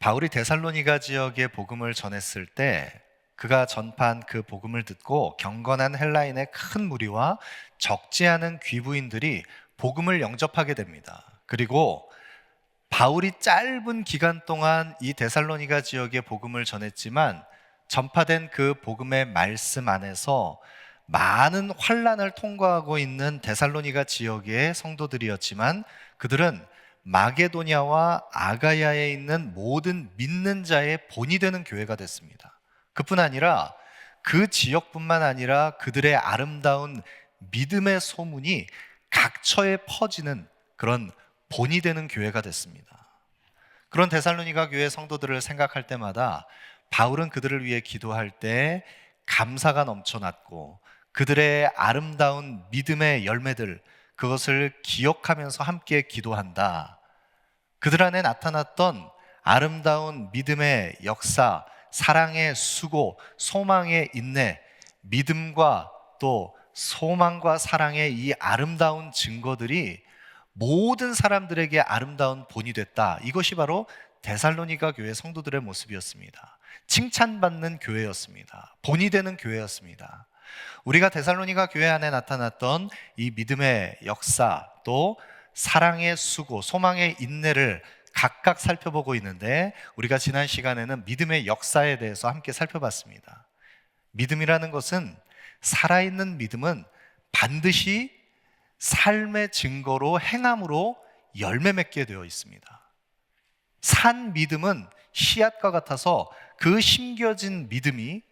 바울이 데살로니가 지역에 복음을 전했을 때 그가 전파한 그 복음을 듣고 경건한 헬라인의 큰 무리와 적지 않은 귀부인들이 복음을 영접하게 됩니다. 그리고 바울이 짧은 기간 동안 이 데살로니가 지역에 복음을 전했지만 전파된 그 복음의 말씀 안에서 많은 환란을 통과하고 있는 데살로니가 지역의 성도들이었지만 그들은 마게도냐와 아가야에 있는 모든 믿는 자의 본이 되는 교회가 됐습니다. 그뿐 아니라 그 지역뿐만 아니라 그들의 아름다운 믿음의 소문이 각처에 퍼지는 그런 본이 되는 교회가 됐습니다. 그런 데살로니가 교회 성도들을 생각할 때마다 바울은 그들을 위해 기도할 때 감사가 넘쳐났고 그들의 아름다운 믿음의 열매들 그것을 기억하면서 함께 기도한다. 그들 안에 나타났던 아름다운 믿음의 역사, 사랑의 수고, 소망의 인내, 믿음과 또 소망과 사랑의 이 아름다운 증거들이 모든 사람들에게 아름다운 본이 됐다. 이것이 바로 데살로니가 교회 성도들의 모습이었습니다. 칭찬받는 교회였습니다. 본이 되는 교회였습니다. 우리가 데살로니가 교회 안에 나타났던 이 믿음의 역사 또 사랑의 수고, 소망의 인내를 각각 살펴보고 있는데 우리가 지난 시간에는 믿음의 역사에 대해서 함께 살펴봤습니다. 믿음이라는 것은 살아있는 믿음은 반드시 삶의 증거로 행함으로 열매 맺게 되어 있습니다. 산 믿음은 씨앗과 같아서 그 심겨진 믿음이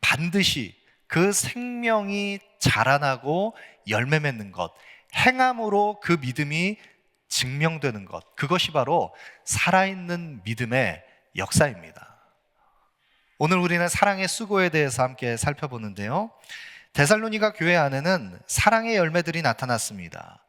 반드시 그 생명이 자라나고 열매 맺는 것, 행함으로 그 믿음이 증명되는 것, 그것이 바로 살아있는 믿음의 역사입니다. 오늘 우리는 사랑의 수고에 대해서 함께 살펴보는데요. 데살로니가 교회 안에는 사랑의 열매들이 나타났습니다.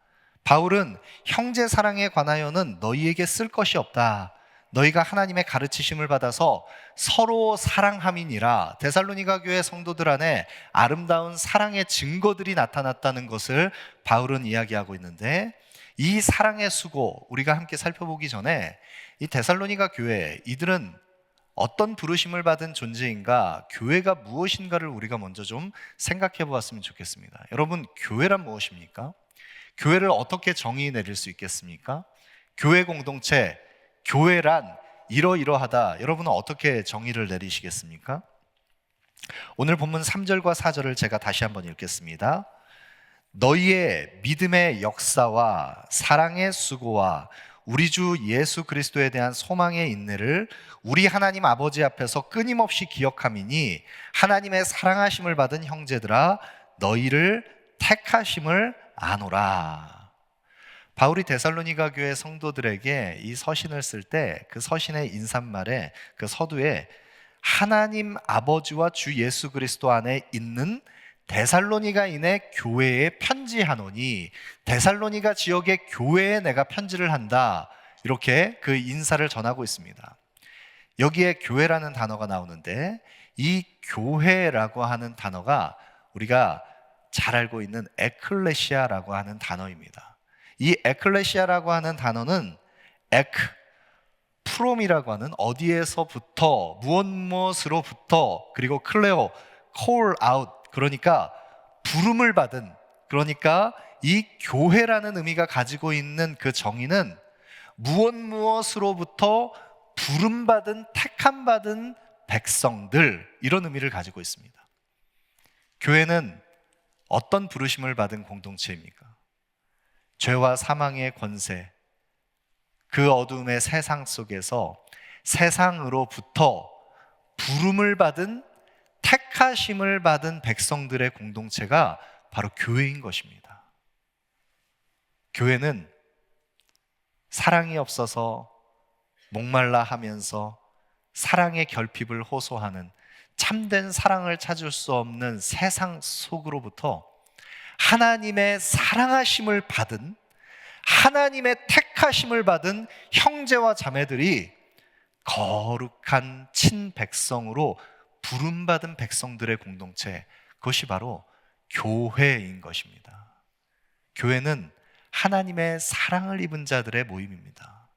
바울은 형제 사랑에 관하여는 너희에게 쓸 것이 없다. 너희가 하나님의 가르치심을 받아서 서로 사랑함이니라 데살로니가 교회 성도들 안에 아름다운 사랑의 증거들이 나타났다는 것을 바울은 이야기하고 있는데 이 사랑의 수고 우리가 함께 살펴보기 전에 이 데살로니가 교회 이들은 어떤 부르심을 받은 존재인가, 교회가 무엇인가를 우리가 먼저 좀 생각해 보았으면 좋겠습니다. 여러분, 교회란 무엇입니까? 교회를 어떻게 정의 내릴 수 있겠습니까? 교회 공동체, 교회란 이러이러하다. 여러분은 어떻게 정의를 내리시겠습니까? 오늘 본문 3절과 4절을 제가 다시 한번 읽겠습니다. 너희의 믿음의 역사와 사랑의 수고와 우리 주 예수 그리스도에 대한 소망의 인내를 우리 하나님 아버지 앞에서 끊임없이 기억함이니 하나님의 사랑하심을 받은 형제들아 너희를 택하심을 아노라. 바울이 데살로니가 교회 성도들에게 이 서신을 쓸 때 그 서신의 인사말에 그 서두에 하나님 아버지와 주 예수 그리스도 안에 있는 데살로니가인의 교회에 편지하노니 데살로니가 지역의 교회에 내가 편지를 한다. 이렇게 그 인사를 전하고 있습니다. 여기에 교회라는 단어가 나오는데 이 교회라고 하는 단어가 우리가 잘 알고 있는 에클레시아라고 하는 단어입니다. 이 에클레시아라고 하는 단어는 에크 프롬이라고 하는 어디에서부터 무엇 무엇으로부터 그리고 클레오 콜 아웃 그러니까 부름을 받은 그러니까 이 교회라는 의미가 가지고 있는 그 정의는 무엇 무엇으로부터 부름받은 택함 받은 백성들 이런 의미를 가지고 있습니다. 교회는 어떤 부르심을 받은 공동체입니까? 죄와 사망의 권세, 그 어둠의 세상 속에서 세상으로부터 부름을 받은 택하심을 받은 백성들의 공동체가 바로 교회인 것입니다. 교회는 사랑이 없어서 목말라 하면서 사랑의 결핍을 호소하는 참된 사랑을 찾을 수 없는 세상 속으로부터 하나님의 사랑하심을 받은 하나님의 택하심을 받은 형제와 자매들이 거룩한 친백성으로 부름받은 백성들의 공동체, 그것이 바로 교회인 것입니다. 교회는 하나님의 사랑을 입은 자들의 모임입니다.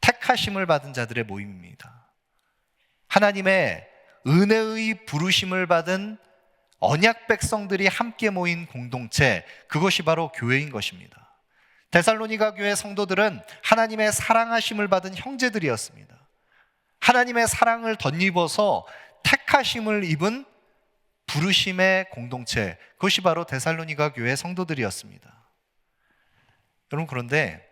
택하심을 받은 자들의 모임입니다. 하나님의 은혜의 부르심을 받은 언약 백성들이 함께 모인 공동체, 그것이 바로 교회인 것입니다. 데살로니가 교회 성도들은 하나님의 사랑하심을 받은 형제들이었습니다. 하나님의 사랑을 덧입어서 택하심을 입은 부르심의 공동체, 그것이 바로 데살로니가 교회 성도들이었습니다. 여러분 그런데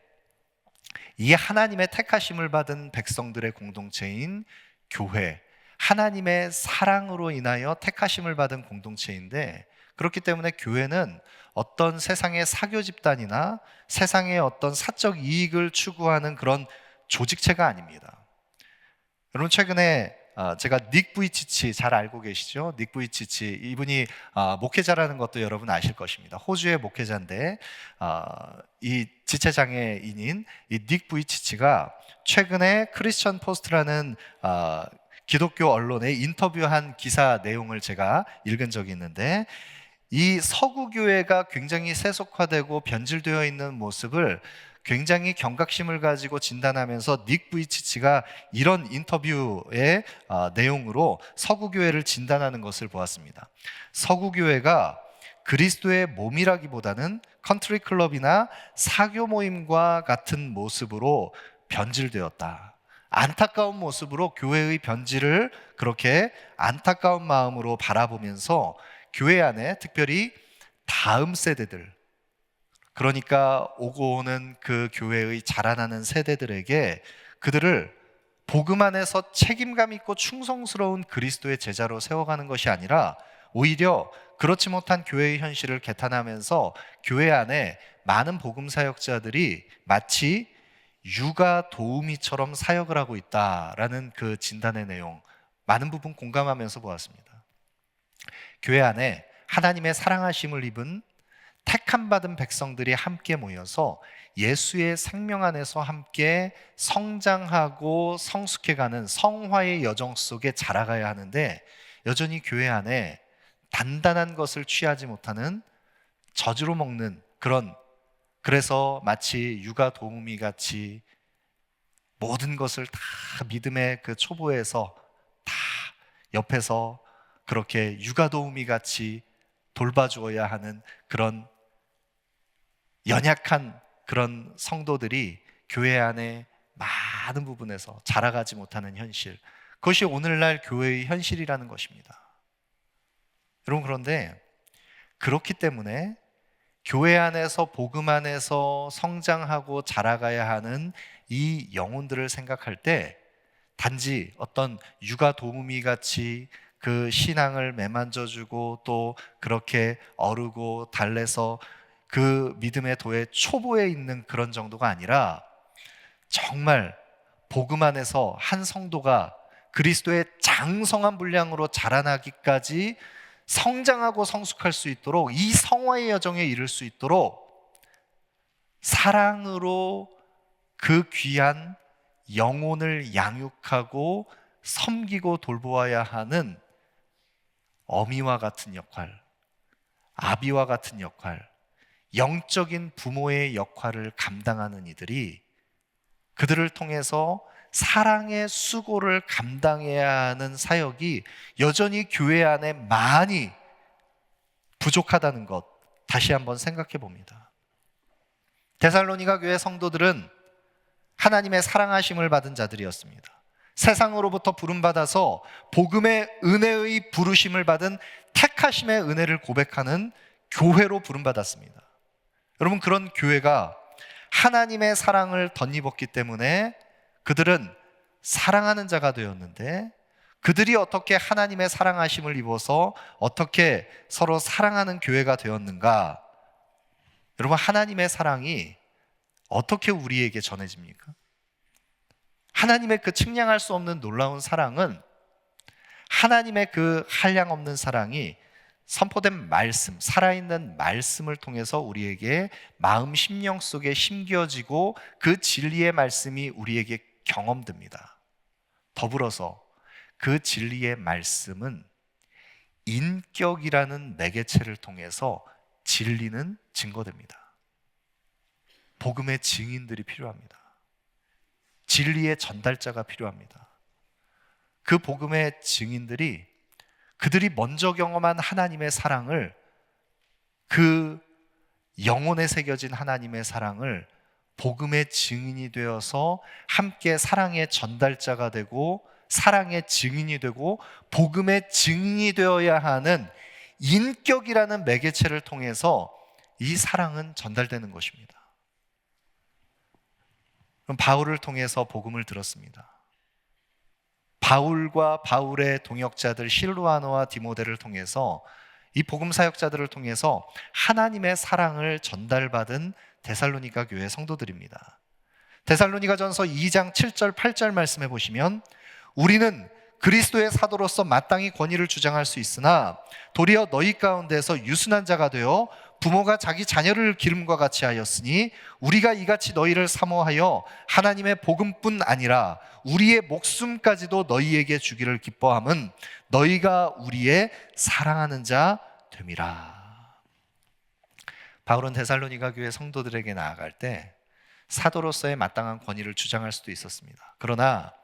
이 하나님의 택하심을 받은 백성들의 공동체인 교회, 하나님의 사랑으로 인하여 택하심을 받은 공동체인데 그렇기 때문에 교회는 어떤 세상의 사교 집단이나 세상의 어떤 사적 이익을 추구하는 그런 조직체가 아닙니다. 여러분 최근에 아, 제가 닉 부이치치 잘 알고 계시죠? 닉 부이치치 이분이 아, 목회자라는 것도 여러분 아실 것입니다. 호주의 목회자인데 아, 이 지체 장애인인 이 닉 부이치치가 최근에 크리스천 포스트라는 기독교 언론에 인터뷰한 기사 내용을 제가 읽은 적이 있는데 이 서구 교회가 굉장히 세속화되고 변질되어 있는 모습을 굉장히 경각심을 가지고 진단하면서 닉 부이치치가 이런 인터뷰의 어, 내용으로 서구 교회를 진단하는 것을 보았습니다. 서구 교회가 그리스도의 몸이라기보다는 컨트리 클럽이나 사교 모임과 같은 모습으로 변질되었다. 안타까운 모습으로 교회의 변질을 그렇게 안타까운 마음으로 바라보면서 교회 안에 특별히 다음 세대들, 그러니까 오고 오는 그 교회의 자라나는 세대들에게 그들을 복음 안에서 책임감 있고 충성스러운 그리스도의 제자로 세워가는 것이 아니라 오히려 그렇지 못한 교회의 현실을 개탄하면서 교회 안에 많은 복음 사역자들이 마치 육아 도우미처럼 사역을 하고 있다라는 그 진단의 내용 많은 부분 공감하면서 보았습니다. 교회 안에 하나님의 사랑하심을 입은 택함 받은 백성들이 함께 모여서 예수의 생명 안에서 함께 성장하고 성숙해가는 성화의 여정 속에 자라가야 하는데 여전히 교회 안에 단단한 것을 취하지 못하는 저주로 먹는 그런 그래서 마치 육아 도우미 같이 모든 것을 다 믿음의 그 초보에서 다 옆에서 그렇게 육아 도우미 같이 돌봐주어야 하는 그런 연약한 그런 성도들이 교회 안에 많은 부분에서 자라가지 못하는 현실. 그것이 오늘날 교회의 현실이라는 것입니다. 여러분, 그런데 그렇기 때문에 교회 안에서 복음 안에서 성장하고 자라가야 하는 이 영혼들을 생각할 때 단지 어떤 육아 도우미 같이 그 신앙을 매만져 주고 또 그렇게 어르고 달래서 그 믿음의 도의 초보에 있는 그런 정도가 아니라 정말 복음 안에서 한 성도가 그리스도의 장성한 분량으로 자라나기까지 성장하고 성숙할 수 있도록 이 성화의 여정에 이를 수 있도록 사랑으로 그 귀한 영혼을 양육하고 섬기고 돌보아야 하는 어미와 같은 역할, 아비와 같은 역할, 영적인 부모의 역할을 감당하는 이들이 그들을 통해서 사랑의 수고를 감당해야 하는 사역이 여전히 교회 안에 많이 부족하다는 것 다시 한번 생각해 봅니다. 데살로니가 교회 성도들은 하나님의 사랑하심을 받은 자들이었습니다. 세상으로부터 부름받아서 복음의 은혜의 부르심을 받은 택하심의 은혜를 고백하는 교회로 부름받았습니다. 여러분 그런 교회가 하나님의 사랑을 덧입었기 때문에 그들은 사랑하는 자가 되었는데 그들이 어떻게 하나님의 사랑하심을 입어서 어떻게 서로 사랑하는 교회가 되었는가? 여러분 하나님의 사랑이 어떻게 우리에게 전해집니까? 하나님의 그 측량할 수 없는 놀라운 사랑은 하나님의 그 한량 없는 사랑이 선포된 말씀, 살아있는 말씀을 통해서 우리에게 마음 심령 속에 심겨지고 그 진리의 말씀이 우리에게 경험됩니다. 더불어서 그 진리의 말씀은 인격이라는 매개체를 통해서 진리는 증거됩니다. 복음의 증인들이 필요합니다. 진리의 전달자가 필요합니다. 그 복음의 증인들이 그들이 먼저 경험한 하나님의 사랑을 그 영혼에 새겨진 하나님의 사랑을 복음의 증인이 되어서 함께 사랑의 전달자가 되고 사랑의 증인이 되고 복음의 증인이 되어야 하는 인격이라는 매개체를 통해서 이 사랑은 전달되는 것입니다. 그럼 바울을 통해서 복음을 들었습니다. 바울과 바울의 동역자들 실루아노와 디모데를 통해서 이 복음 사역자들을 통해서 하나님의 사랑을 전달받은 데살로니가 교회 성도들입니다. 데살로니가전서 2장 7절 8절 말씀해 보시면 우리는 그리스도의 사도로서 마땅히 권위를 주장할 수 있으나 도리어 너희 가운데서 유순한 자가 되어 부모가 자기 자녀를 기름과 같이 하였으니 우리가 이같이 너희를 사모하여 하나님의 복음뿐 아니라 우리의 목숨까지도 너희에게 주기를 기뻐함은 너희가 우리의 사랑하는 자 됨이라. 바울은 데살로니가 교회 성도들에게 나아갈 때 사도로서의 마땅한 권위를 주장할 수도 있었습니다. 그러나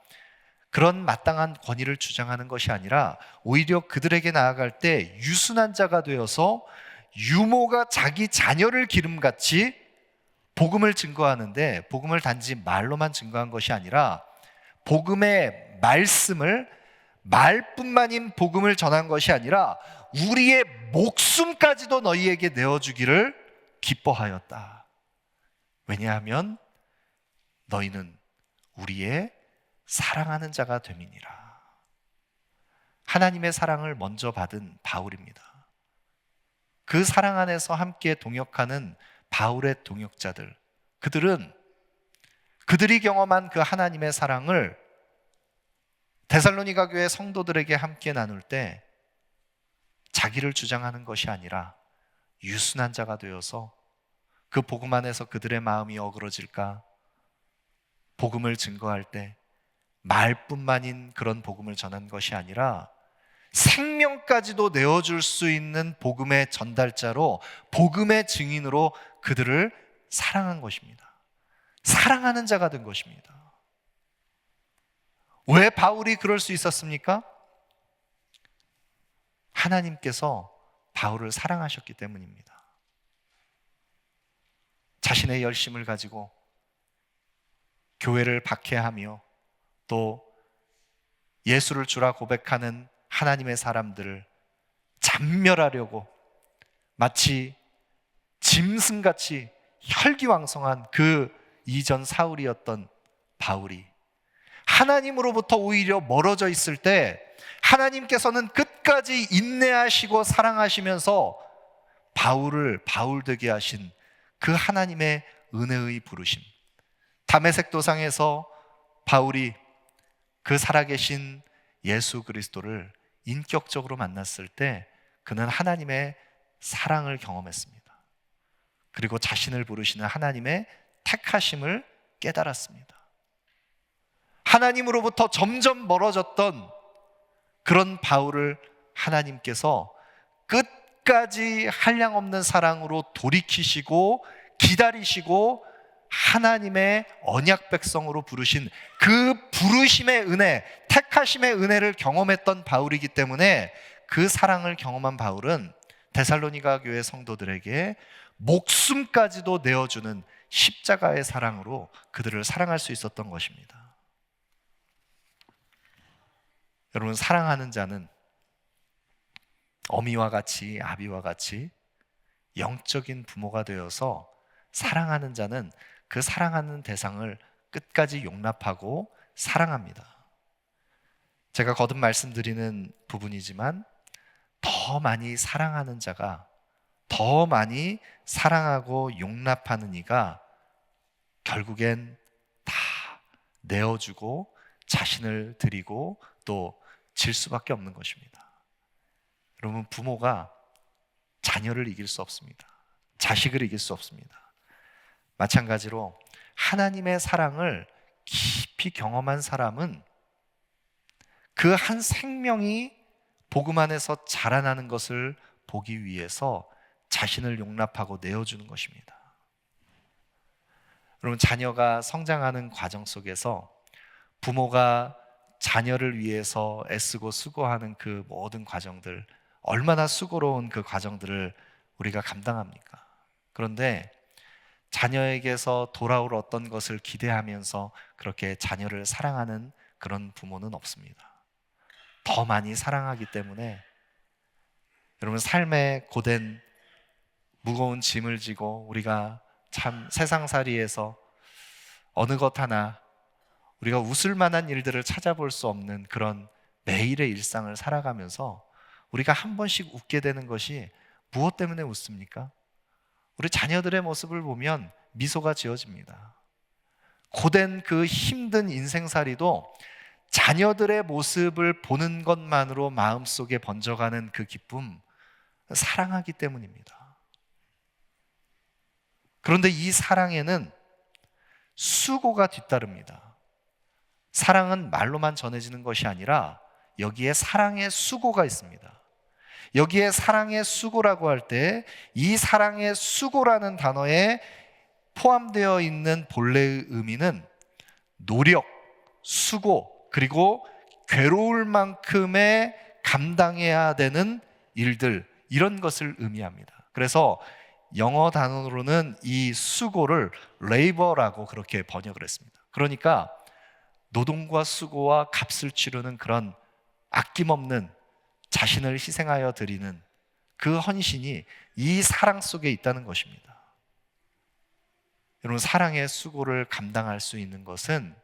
그런 마땅한 권위를 주장하는 것이 아니라 오히려 그들에게 나아갈 때 유순한 자가 되어서 유모가 자기 자녀를 기름같이 복음을 증거하는데 복음을 단지 말로만 증거한 것이 아니라 복음의 말씀을 말뿐만인 복음을 전한 것이 아니라 우리의 목숨까지도 너희에게 내어주기를 기뻐하였다. 왜냐하면 너희는 우리의 사랑하는 자가 됨이니라. 하나님의 사랑을 먼저 받은 바울입니다. 그 사랑 안에서 함께 동역하는 바울의 동역자들, 그들은 그들이 경험한 그 하나님의 사랑을 데살로니가 교회 성도들에게 함께 나눌 때 자기를 주장하는 것이 아니라 유순한 자가 되어서 그 복음 안에서 그들의 마음이 어그러질까? 복음을 증거할 때 말뿐만인 그런 복음을 전한 것이 아니라 생명까지도 내어줄 수 있는 복음의 전달자로 복음의 증인으로 그들을 사랑한 것입니다. 사랑하는 자가 된 것입니다. 왜 바울이 그럴 수 있었습니까? 하나님께서 바울을 사랑하셨기 때문입니다. 자신의 열심을 가지고 교회를 박해하며 또 예수를 주라 고백하는 하나님의 사람들을 잔멸하려고 마치 짐승같이 혈기왕성한 그 이전 사울이었던 바울이 하나님으로부터 오히려 멀어져 있을 때 하나님께서는 끝까지 인내하시고 사랑하시면서 바울을 바울 되게 하신 그 하나님의 은혜의 부르심. 담에색 도상에서 바울이 그 살아계신 예수 그리스도를 인격적으로 만났을 때 그는 하나님의 사랑을 경험했습니다. 그리고 자신을 부르시는 하나님의 택하심을 깨달았습니다. 하나님으로부터 점점 멀어졌던 그런 바울을 하나님께서 끝까지 한량없는 사랑으로 돌이키시고 기다리시고 하나님의 언약 백성으로 부르신 그 부르심의 은혜, 택하심의 은혜를 경험했던 바울이기 때문에 그 사랑을 경험한 바울은 데살로니가 교회 성도들에게 목숨까지도 내어주는 십자가의 사랑으로 그들을 사랑할 수 있었던 것입니다. 여러분, 사랑하는 자는 어미와 같이, 아비와 같이 영적인 부모가 되어서 사랑하는 자는 그 사랑하는 대상을 끝까지 용납하고 사랑합니다. 제가 거듭 말씀드리는 부분이지만 더 많이 사랑하는 자가 더 많이 사랑하고 용납하는 이가 결국엔 다 내어주고 자신을 드리고 또 질 수밖에 없는 것입니다. 여러분, 부모가 자녀를 이길 수 없습니다. 자식을 이길 수 없습니다. 마찬가지로 하나님의 사랑을 깊이 경험한 사람은 그 한 생명이 복음 안에서 자라나는 것을 보기 위해서 자신을 용납하고 내어주는 것입니다. 여러분, 자녀가 성장하는 과정 속에서 부모가 자녀를 위해서 애쓰고 수고하는 그 모든 과정들, 얼마나 수고로운 그 과정들을 우리가 감당합니까? 그런데 자녀에게서 돌아올 어떤 것을 기대하면서 그렇게 자녀를 사랑하는 그런 부모는 없습니다. 더 많이 사랑하기 때문에 여러분 삶의 고된 무거운 짐을 지고 우리가 참 세상살이에서 어느 것 하나 우리가 웃을 만한 일들을 찾아볼 수 없는 그런 매일의 일상을 살아가면서 우리가 한 번씩 웃게 되는 것이 무엇 때문에 웃습니까? 우리 자녀들의 모습을 보면 미소가 지어집니다. 고된 그 힘든 인생살이도 자녀들의 모습을 보는 것만으로 마음속에 번져가는 그 기쁨, 사랑하기 때문입니다. 그런데 이 사랑에는 수고가 뒤따릅니다. 사랑은 말로만 전해지는 것이 아니라 여기에 사랑의 수고가 있습니다. 여기에 사랑의 수고라고 할 때 이 사랑의 수고라는 단어에 포함되어 있는 본래의 의미는 노력, 수고, 그리고 괴로울 만큼의 감당해야 되는 일들, 이런 것을 의미합니다. 그래서 영어 단어로는 이 수고를 레이버라고 그렇게 번역을 했습니다. 그러니까 노동과 수고와 값을 치르는 그런 아낌없는 자신을 희생하여 드리는 그 헌신이 이 사랑 속에 있다는 것입니다. 여러분, 사랑의 수고를 감당할 수 있는 것은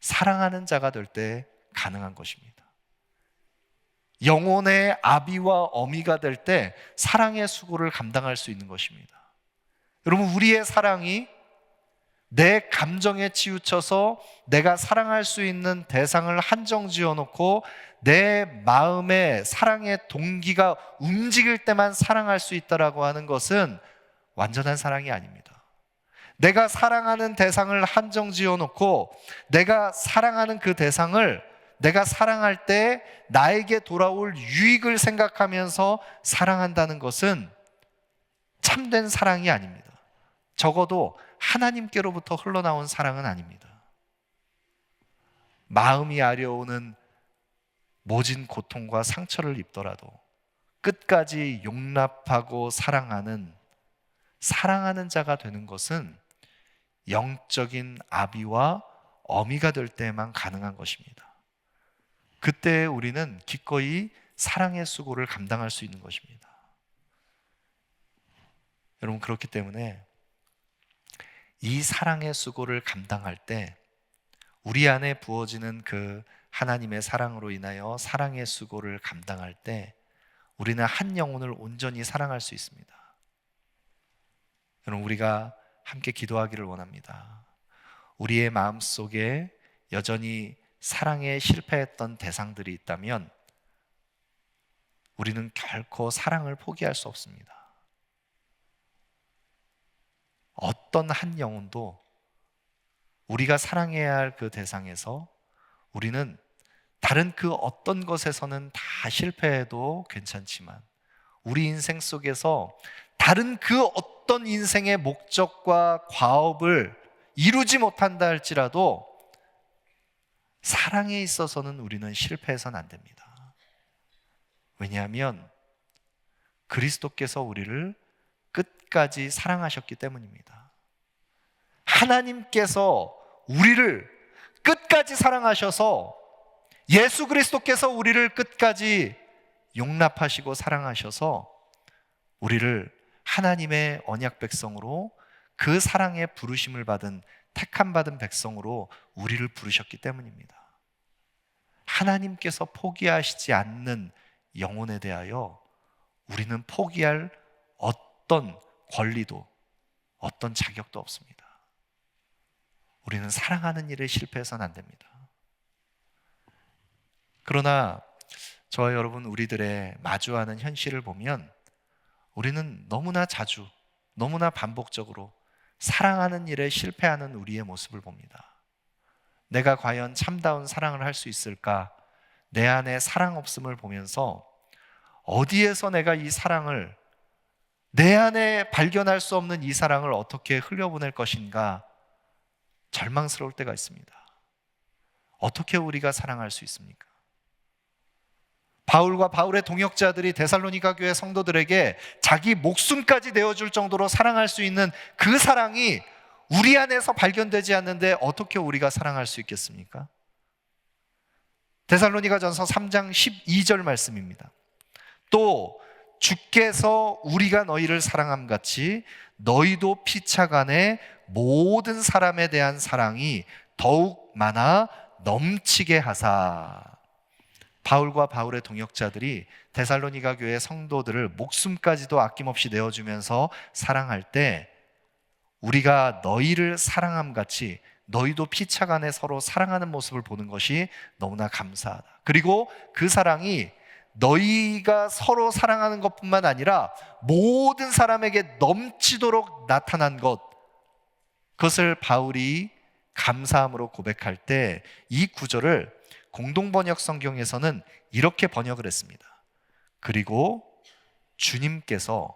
사랑하는 자가 될 때 가능한 것입니다. 영혼의 아비와 어미가 될 때 사랑의 수고를 감당할 수 있는 것입니다. 여러분, 우리의 사랑이 내 감정에 치우쳐서 내가 사랑할 수 있는 대상을 한정 지어 놓고 내 마음의 사랑의 동기가 움직일 때만 사랑할 수 있다라고 하는 것은 완전한 사랑이 아닙니다. 내가 사랑하는 대상을 한정 지어 놓고 내가 사랑하는 그 대상을 내가 사랑할 때 나에게 돌아올 유익을 생각하면서 사랑한다는 것은 참된 사랑이 아닙니다. 적어도 하나님께로부터 흘러나온 사랑은 아닙니다. 마음이 아려오는 모진 고통과 상처를 입더라도 끝까지 용납하고 사랑하는 사랑하는 자가 되는 것은 영적인 아비와 어미가 될 때만 가능한 것입니다. 그때 우리는 기꺼이 사랑의 수고를 감당할 수 있는 것입니다. 여러분 그렇기 때문에 이 사랑의 수고를 감당할 때 우리 안에 부어지는 그 하나님의 사랑으로 인하여 사랑의 수고를 감당할 때 우리는 한 영혼을 온전히 사랑할 수 있습니다. 여러분 우리가 함께 기도하기를 원합니다. 우리의 마음 속에 여전히 사랑에 실패했던 대상들이 있다면 우리는 결코 사랑을 포기할 수 없습니다. 어떤 한 영혼도 우리가 사랑해야 할 그 대상에서 우리는 다른 그 어떤 것에서는 다 실패해도 괜찮지만 우리 인생 속에서 다른 그 어떤 인생의 목적과 과업을 이루지 못한다 할지라도 사랑에 있어서는 우리는 실패해서는 안 됩니다. 왜냐하면 그리스도께서 우리를 끝까지 사랑하셨기 때문입니다. 하나님께서 우리를 끝까지 사랑하셔서 예수 그리스도께서 우리를 끝까지 용납하시고 사랑하셔서 우리를 하나님의 언약 백성으로 그 사랑의 부르심을 받은 택함 받은 백성으로 우리를 부르셨기 때문입니다. 하나님께서 포기하시지 않는 영혼에 대하여 우리는 포기할 어떤 권리도 어떤 자격도 없습니다. 우리는 사랑하는 일에 실패해서는 안 됩니다. 그러나 저와 여러분 우리들의 마주하는 현실을 보면 우리는 너무나 자주, 너무나 반복적으로 사랑하는 일에 실패하는 우리의 모습을 봅니다. 내가 과연 참다운 사랑을 할 수 있을까? 내 안에 사랑 없음을 보면서 어디에서 내가 이 사랑을 내 안에 발견할 수 없는 이 사랑을 어떻게 흘려보낼 것인가 절망스러울 때가 있습니다. 어떻게 우리가 사랑할 수 있습니까? 바울과 바울의 동역자들이 데살로니가 교회 성도들에게 자기 목숨까지 내어줄 정도로 사랑할 수 있는 그 사랑이 우리 안에서 발견되지 않는데 어떻게 우리가 사랑할 수 있겠습니까? 데살로니가 전서 3장 12절 말씀입니다. 또 주께서 우리가 너희를 사랑함 같이 너희도 피차간에 모든 사람에 대한 사랑이 더욱 많아 넘치게 하사 바울과 바울의 동역자들이 데살로니가 교회 성도들을 목숨까지도 아낌없이 내어주면서 사랑할 때 우리가 너희를 사랑함 같이 너희도 피차간에 서로 사랑하는 모습을 보는 것이 너무나 감사하다. 그리고 그 사랑이 너희가 서로 사랑하는 것뿐만 아니라 모든 사람에게 넘치도록 나타난 것, 그것을 바울이 감사함으로 고백할 때 이 구절을 공동 번역 성경에서는 이렇게 번역을 했습니다. 그리고 주님께서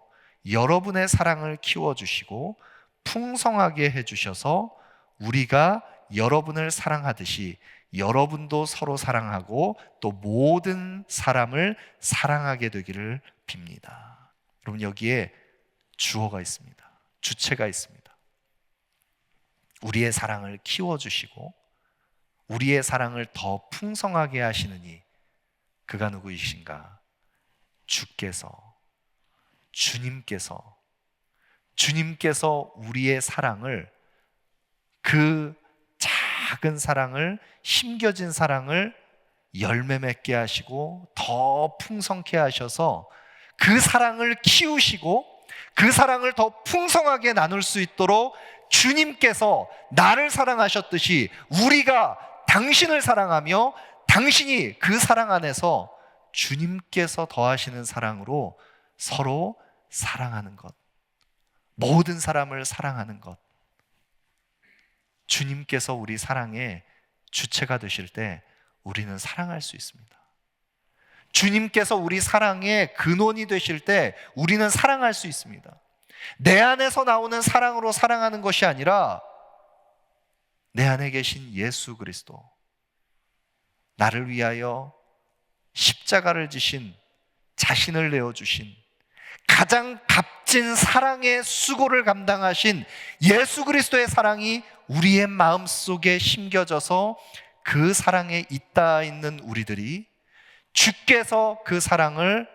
여러분의 사랑을 키워 주시고 풍성하게 해 주셔서 우리가 여러분을 사랑하듯이 여러분도 서로 사랑하고 또 모든 사람을 사랑하게 되기를 빕니다. 여러분 여기에 주어가 있습니다. 주체가 있습니다. 우리의 사랑을 키워 주시고 우리의 사랑을 더 풍성하게 하시느니 그가 누구이신가? 주께서 주님께서 주님께서 우리의 사랑을 그 작은 사랑을 힘겨진 사랑을 열매 맺게 하시고 더 풍성케 하셔서 그 사랑을 키우시고 그 사랑을 더 풍성하게 나눌 수 있도록 주님께서 나를 사랑하셨듯이 우리가 당신을 사랑하며 당신이 그 사랑 안에서 주님께서 더하시는 사랑으로 서로 사랑하는 것. 모든 사람을 사랑하는 것. 주님께서 우리 사랑의 주체가 되실 때 우리는 사랑할 수 있습니다. 주님께서 우리 사랑의 근원이 되실 때 우리는 사랑할 수 있습니다. 내 안에서 나오는 사랑으로 사랑하는 것이 아니라 내 안에 계신 예수 그리스도, 나를 위하여 십자가를 지신 자신을 내어주신 가장 값 진 사랑의 수고를 감당하신 예수 그리스도의 사랑이 우리의 마음 속에 심겨져서 그 사랑에 있다 있는 우리들이 주께서 그 사랑을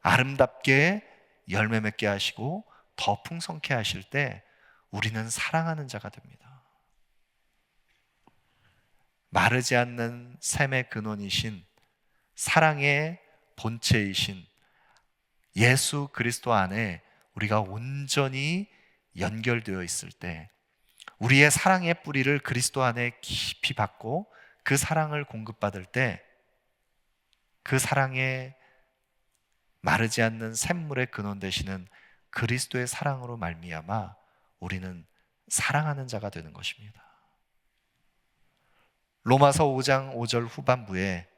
아름답게 열매 맺게 하시고 더 풍성케 하실 때 우리는 사랑하는 자가 됩니다. 마르지 않는 샘의 근원이신 사랑의 본체이신 예수 그리스도 안에 우리가 온전히 연결되어 있을 때 우리의 사랑의 뿌리를 그리스도 안에 깊이 받고 그 사랑을 공급받을 때 그 사랑의 마르지 않는 샘물의 근원 되시는 그리스도의 사랑으로 말미암아 우리는 사랑하는 자가 되는 것입니다. 로마서 5장 5절 후반부에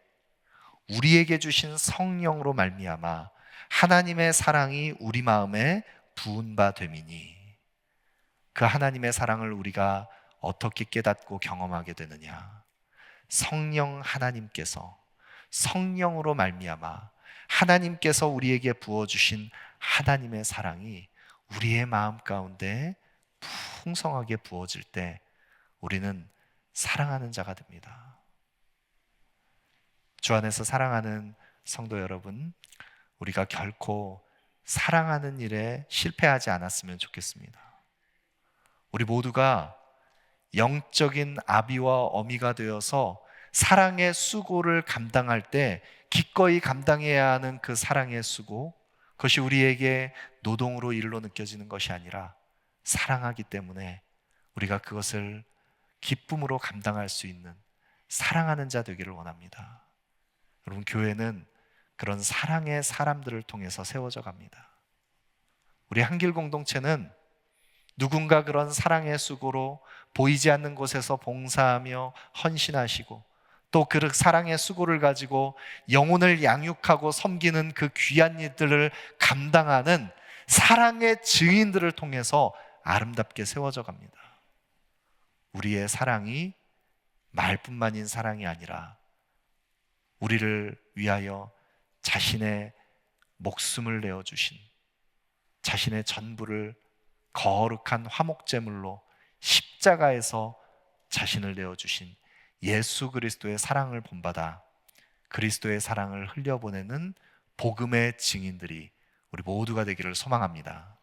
우리에게 주신 성령으로 말미암아 하나님의 사랑이 우리 마음에 부은 바 됨이니 그 하나님의 사랑을 우리가 어떻게 깨닫고 경험하게 되느냐 성령 하나님께서 성령으로 말미암아 하나님께서 우리에게 부어 주신 하나님의 사랑이 우리의 마음 가운데 풍성하게 부어질 때 우리는 사랑하는 자가 됩니다. 주 안에서 사랑하는 성도 여러분, 우리가 결코 사랑하는 일에 실패하지 않았으면 좋겠습니다. 우리 모두가 영적인 아비와 어미가 되어서 사랑의 수고를 감당할 때 기꺼이 감당해야 하는 그 사랑의 수고, 그것이 우리에게 노동으로 일로 느껴지는 것이 아니라 사랑하기 때문에 우리가 그것을 기쁨으로 감당할 수 있는 사랑하는 자 되기를 원합니다. 여러분, 교회는 그런 사랑의 사람들을 통해서 세워져 갑니다. 우리 한길 공동체는 누군가 그런 사랑의 수고로 보이지 않는 곳에서 봉사하며 헌신하시고 또 그 사랑의 수고를 가지고 영혼을 양육하고 섬기는 그 귀한 일들을 감당하는 사랑의 증인들을 통해서 아름답게 세워져 갑니다. 우리의 사랑이 말뿐만인 사랑이 아니라 우리를 위하여 자신의 목숨을 내어 주신 자신의 전부를 거룩한 화목제물로 십자가에서 자신을 내어 주신 예수 그리스도의 사랑을 본받아 그리스도의 사랑을 흘려보내는 복음의 증인들이 우리 모두가 되기를 소망합니다.